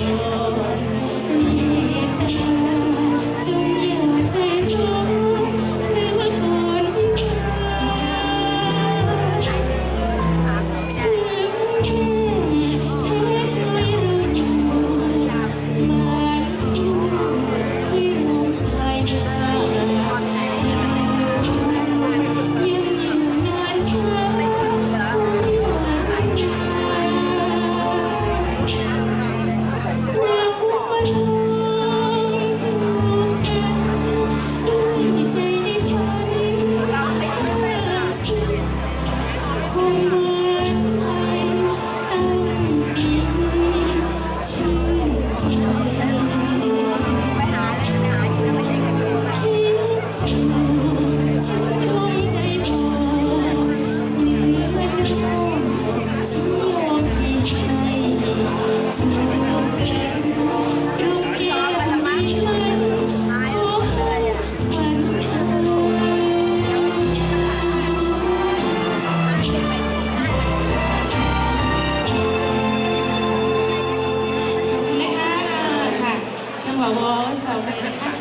you นะคะค่ะจังหวะวอลสาวไปนะคะ